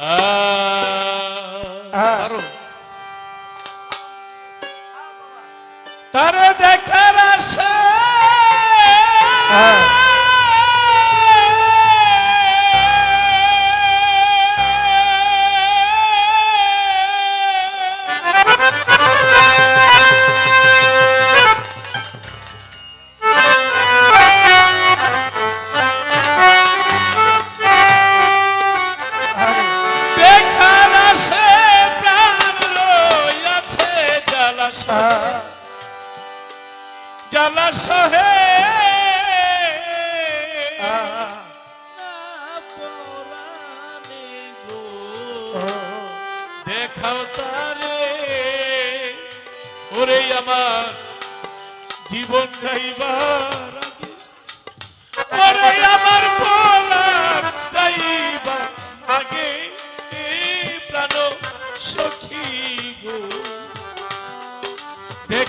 হ্যাঁ।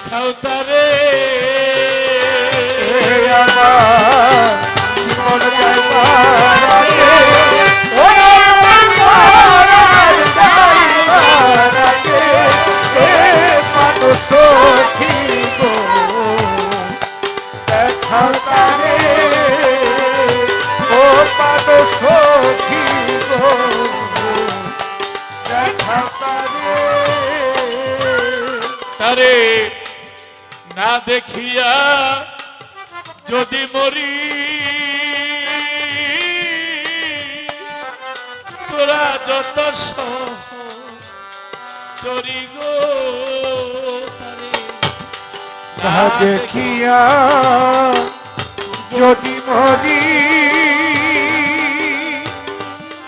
দেখাও তারে এ আমার জীবন যাইবার আগে, না দেখিয়া যদি মরি, তোরা যত চরি গো না দেখিয়া যদি মরি,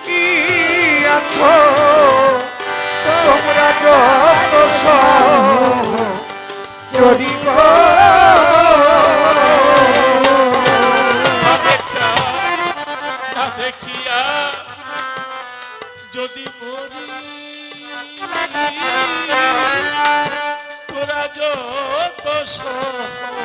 কি আছো? তোমরা যত চরি না দেখিয়া যদি মরি তোরা যত সহ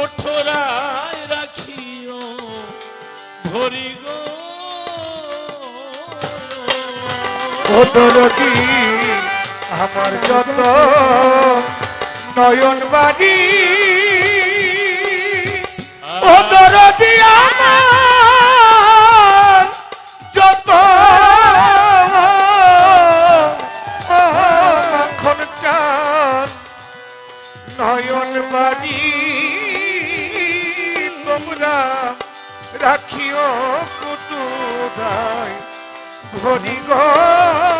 কঠোরায় রাখিও ভরি গো। কদরতি আমার যত নয়ন বাড়ি কদরতি আমার? ধরি গো।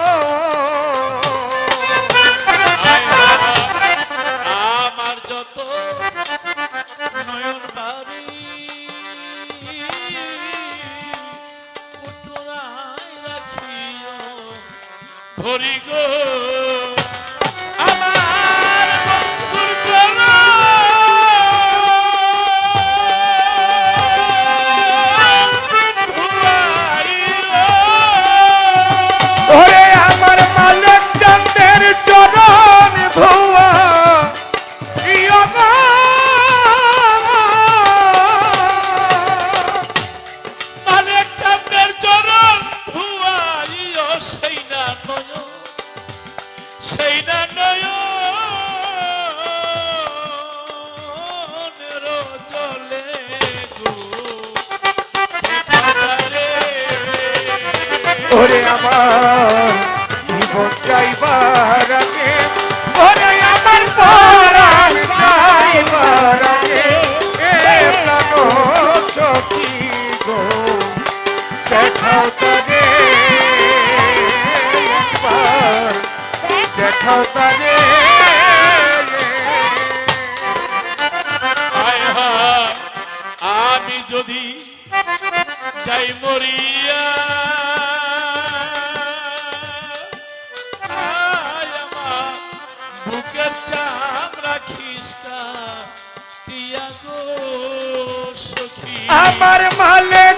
যাইবার আগে আমার পরাণ যাইবার আগে এ প্রাণ সখী গো দেখাও তারে একবার আমি যদি যাই মরিয়া চাম রাখিস টিয়া গো সখী। আমার মালের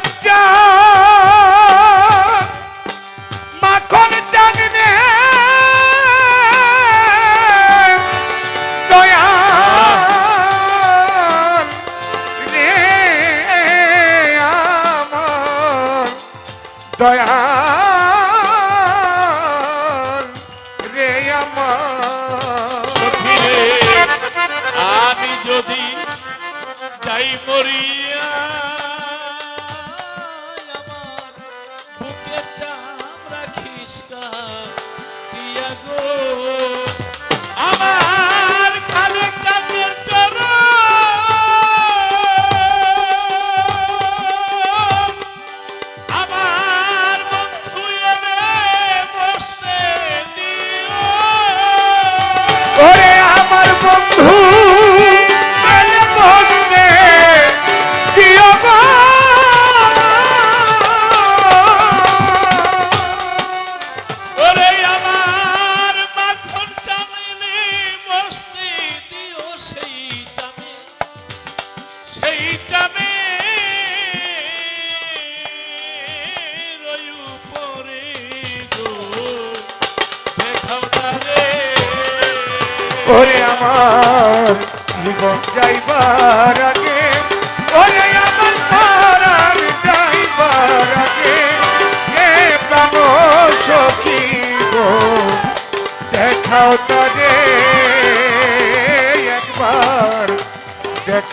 যাই মরিয়া।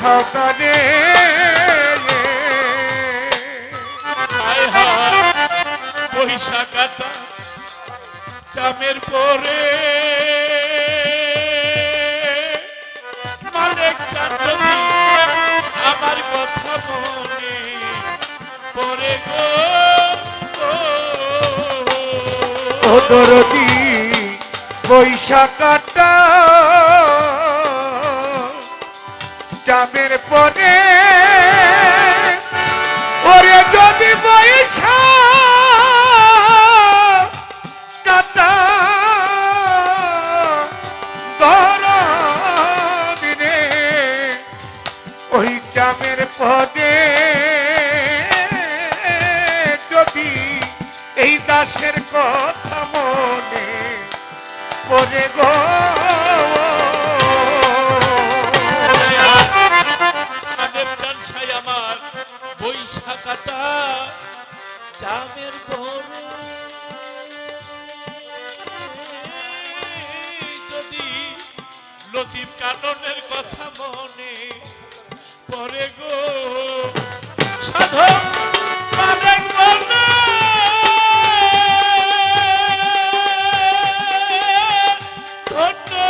দেখাও তারে হায় বৈশাখাটা চামের পরে। মালিক চাঁদনি আমার কথা মনে পরে গো। ও দরদি বৈশাখাটা জামের পরে, ওরে যদি বৈশা কাটা ধর দিনে, ওই জামের পদে যদি এই দাসের কথা মনে পড়ে গো। বৈশাখাটা চামের পরে যদি লতিফ কাননের কথা মনে পরে গো সাধক ধন্য ভব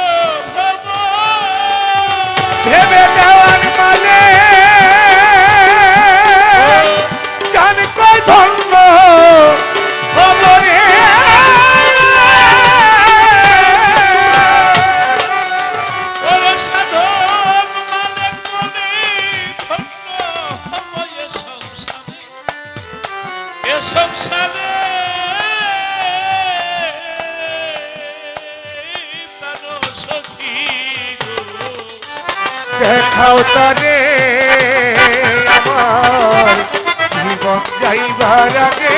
সংসারে। দেখাও তারে আমার জীবন যাইবার আগে